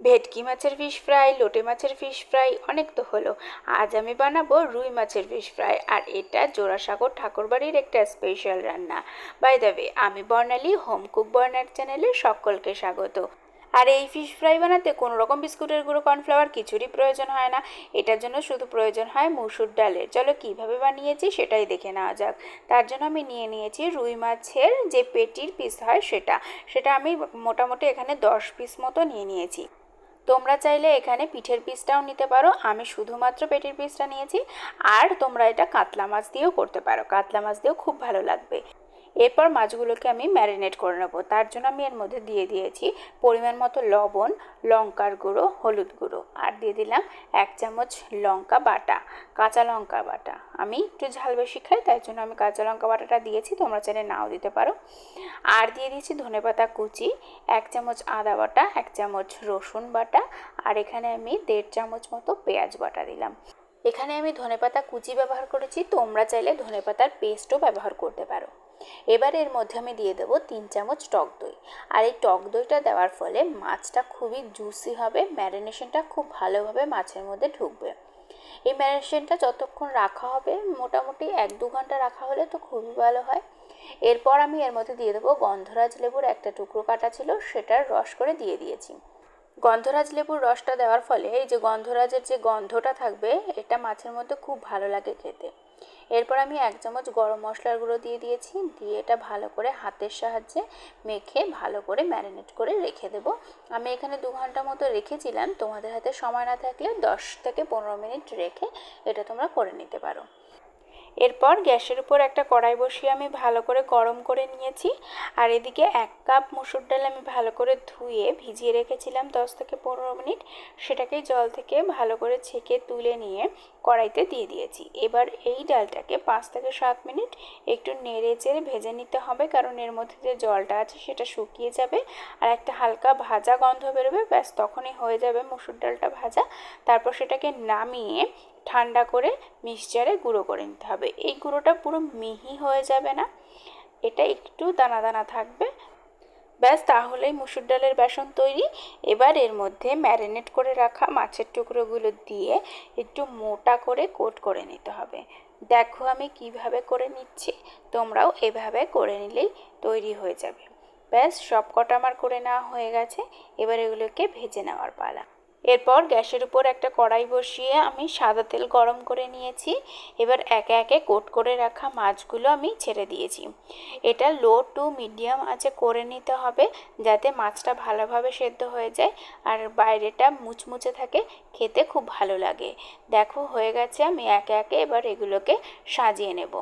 ভেটকি মাছের fish fry লোটে মাছের ফিশ ফ্রাই অনেক তো হলো। আজ আমি বানাবো রুই মাছের ফিশ ফ্রাই আর এটা জোড়াসাগর ঠাকুরবাড়ির একটা স্পেশাল রান্না। বাই দ্য আমি বর্ণালী হোম কুক বর্নার চ্যানেলে সকলকে স্বাগত। আর এই ফিশ ফ্রাই বানাতে কোনো রকম বিস্কুটের গুঁড়ো কর্নফ্লাওয়ার কিছুরই প্রয়োজন হয় না। এটার জন্য শুধু প্রয়োজন হয় মুসুর ডালের। চলো কীভাবে বানিয়েছি সেটাই দেখে নেওয়া যাক। তার জন্য আমি নিয়ে নিয়েছি রুই মাছের যে পেটির পিস হয় সেটা। সেটা আমি মোটামুটি এখানে দশ পিস মতো নিয়ে নিয়েছি। তোমরা চাইলে এখানে পিঠের পিসটাও নিতে পারো। আমি শুধুমাত্র পেটের পিসটা নিয়েছি। আর তোমরা এটা কাতলা মাছ দিয়েও করতে পারো। কাতলা মাছ দিয়েও খুব ভালো লাগবে। এরপর মাছগুলোকে আমি ম্যারিনেট করে নেব। তার জন্য আমি এর মধ্যে দিয়ে দিয়েছি পরিমাণ মতো লবণ, লঙ্কার গুঁড়ো, হলুদ গুঁড়ো। আর দিয়ে দিলাম এক চামচ লঙ্কা বাটা, কাঁচা লঙ্কা বাটা। আমি একটু ঝাল বেশি খাই, তাই জন্য আমি কাঁচা লঙ্কা বাটাটা দিয়েছি, তোমরা চাইলে নাও দিতে পারো। আর দিয়ে দিয়েছি ধনেপাতা কুচি, এক চামচ আদা বাটা, এক চামচ রসুন বাটা, আর এখানে আমি দেড় চামচ মতো পেঁয়াজ বাটা দিলাম। এখানে আমি ধনেপাতা কুচি ব্যবহার করেছি, তোমরা চাইলে ধনেপাতার পেস্টও ব্যবহার করতে পারো। এবার এর মধ্যে আমি দিয়ে দেবো তিন চামচ টক দই। আর এই টক দইটা দেওয়ার ফলে মাছটা খুবই জুসি হবে ম্যারিনেশনটা খুব ভালোভাবে মাছের মধ্যে ঢুকবে। এই ম্যারিনেশনটা যতক্ষণ রাখা হবে, মোটামুটি এক দু ঘণ্টা রাখা হলে তো খুবই ভালো হয়। এরপর আমি এর মধ্যে দিয়ে দেবো গন্ধরাজ লেবুর একটা টুকরো কাটা ছিল, সেটার রস করে দিয়ে দিয়েছি। গন্ধরাজ লেবুর রসটা দেওয়ার ফলে এই যে গন্ধরাজের যে গন্ধটা থাকবে, এটা মাছের মধ্যে খুব ভালো লাগে খেতে। এরপর আমি এক চামচ গরম মশলার গুঁড়ো দিয়ে দিয়েছি, দিয়ে এটা ভালো করে হাতের সাহায্যে মেখে ভালো করে ম্যারিনেট করে রেখে দেব। আমি এখানে দু ঘণ্টা মতো রেখেছিলাম, তোমাদের হাতে সময় না থাকলে দশ থেকে পনেরো মিনিট রেখে এটা তোমরা করে নিতে পারো। এরপর গ্যাসের উপর একটা কড়াই বসিয়ে আমি ভালো করে গরম করে নিয়েছি। আর এদিকে এক কাপ মুসুর ডাল আমি ভালো করে ধুয়ে ভিজিয়ে রেখেছিলাম দশ থেকে পনেরো মিনিট। সেটাকে জল থেকে ভালো করে ছেঁকে তুলে নিয়ে কড়াইতে দিয়ে দিয়েছি। এবার এই ডালটাকে পাঁচ থেকে সাত মিনিট একটু নেড়ে চেড়ে ভেজে নিতে হবে, কারণ এর মধ্যে যে জলটা আছে সেটা শুকিয়ে যাবে। আর একটা হালকা ভাজা গন্ধ বেরোবে, ব্যাস তখনই হয়ে যাবে মুসুর ডালটা ভাজা। তারপর সেটাকে নামিয়ে ঠান্ডা করে মিক্সচারে গুঁড়ো করে নিতে হবে। এই গুঁড়োটা পুরো মিহি হয়ে যাবে না। এটা একটু দানা দানা থাকবে। ব্যাস, তাহলেই মুসুর ডালের বেসন তৈরি। এবার এর মধ্যে ম্যারিনেট করে রাখা মাছের টুকরোগুলো দিয়ে একটু মোটা করে কোট করে নিতে হবে। দেখো আমি কীভাবে করে নিচ্ছি। তোমরাও এভাবে করে নিলেই তৈরি হয়ে যাবে। ব্যাস সব কটা আমার করে নেওয়া হয়ে গেছে। এবার এগুলোকে ভেজে নেওয়ার পালা। এরপর গ্যাসের উপর একটা কড়াই বসিয়ে আমি সাদা তেল গরম করে নিয়েছি। এবার একে একে কোট করে রাখা মাছগুলো আমি ছেড়ে দিয়েছি। এটা লো টু মিডিয়াম আছে করে নিতে হবে যাতে মাছটা ভালোভাবে সেদ্ধ হয়ে যায় আর বাইরেটা মুচমুচে থাকে, খেতে খুব ভালো লাগে। দেখো হয়ে গেছে, আমি একে একে এবার এগুলোকে সাজিয়ে নেব।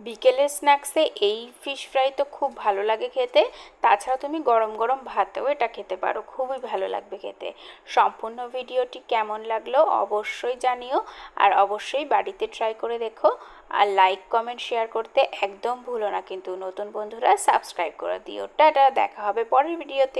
বিকেলের স্ন্যাক্সে এই ফিশ ফ্রাই তো খুব ভালো লাগে খেতে। তাছাড়া তুমি গরম গরম ভাতেও এটা খেতে পারো, খুবই ভালো লাগবে খেতে। সম্পূর্ণ ভিডিওটি কেমন লাগল অবশ্যই জানিও আর অবশ্যই বাড়িতে ট্রাই করে দেখো। আর লাইক কমেন্ট শেয়ার করতে একদম ভুলো না কিন্তু নতুন বন্ধুরা সাবস্ক্রাইব করে দিও। টাটা, দেখা হবে পরের ভিডিওতে